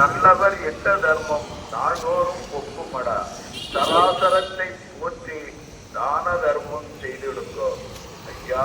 நல்லவர் எட்ட தர்மம்? நாள்தோறும் ஒப்புமடா. சராசரத்தை போற்றி தான தர்மம் செய்திடுங்கோ. ஐயா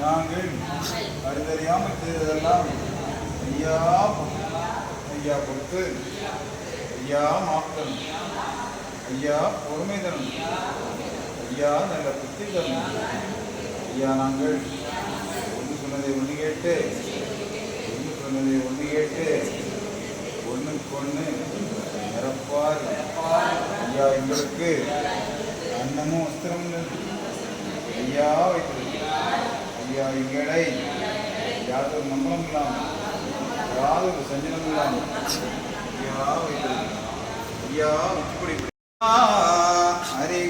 நாங்கள் அறிந்தறியாமல் செய்ததெல்லாம் ஐயா ஐயா கொடுத்து ஐயா மாற்றம் ஐயா பொறுமை தரும் ஐயா நல்ல புத்தி தரும் ஐயா நாங்கள் ஒன்று சொன்னதை ஒன்று கேட்டு ஒன்று சொன்னதை ஒன்று கேட்டு ஒன்றுக்கு ஒன்று நிரப்பார். ஐயா எங்களுக்கு அன்னமும் வஸ்திரமும் ஐயா வைத்திருக்கிறேன் ஐயா எங்களை யாதொரு நம்பலம் இல்லாமல் யாதொரு சஞ்சலம் இல்லாமல் ஐயா வைத்திருக்கு ஐயா உச்சிப்படி. ஹரிகுரு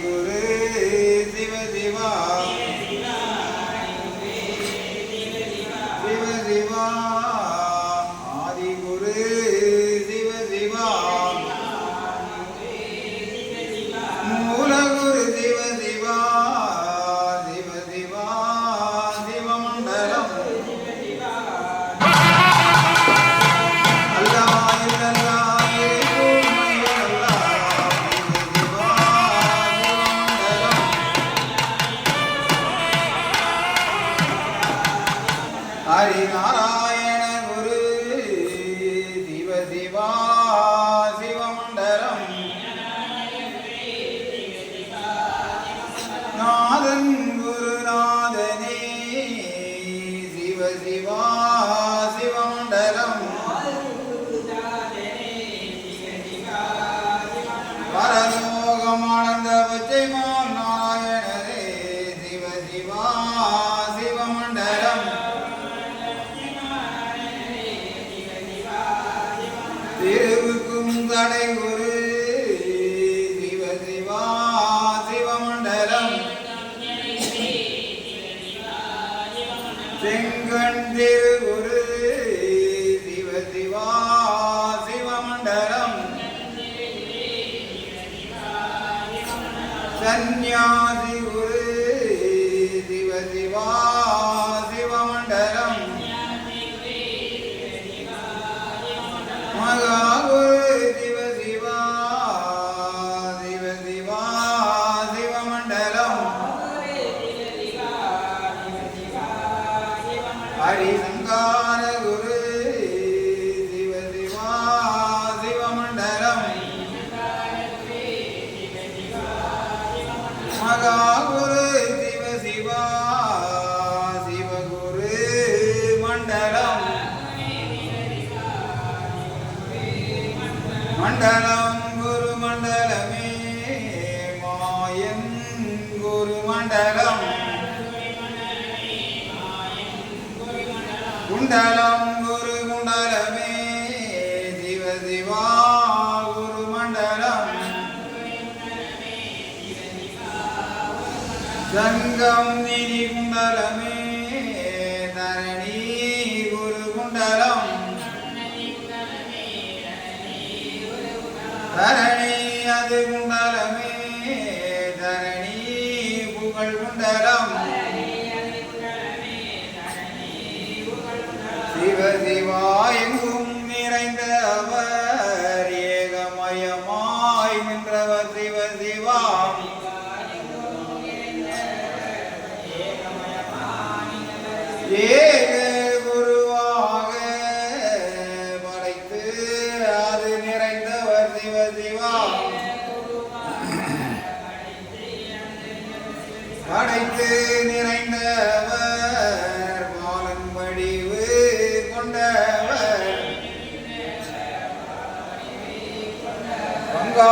Kanya மண்டலம் குண்டலம் குரு குண்டலமே சிவ சிவா குரு மண்டலம். சங்கம் நிதி குண்டலமே படைத்து நிறைந்தவர் மாலன் வடிவு கொண்டவர். பங்கா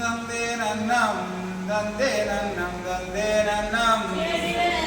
నందే నన్నం నందే నన్నం నందే నన్నం.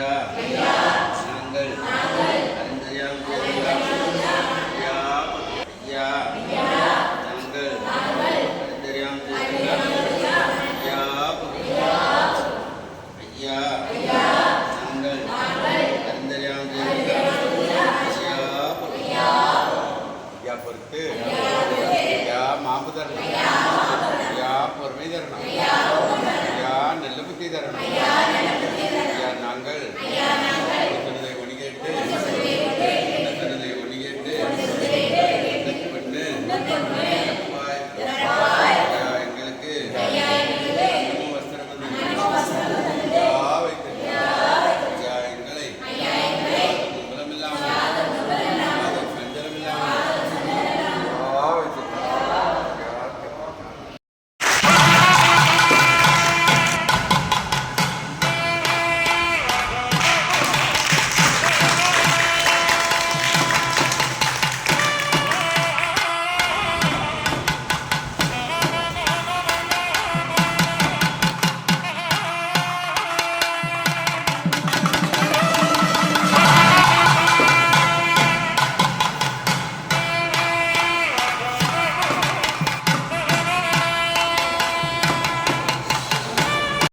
ஐயா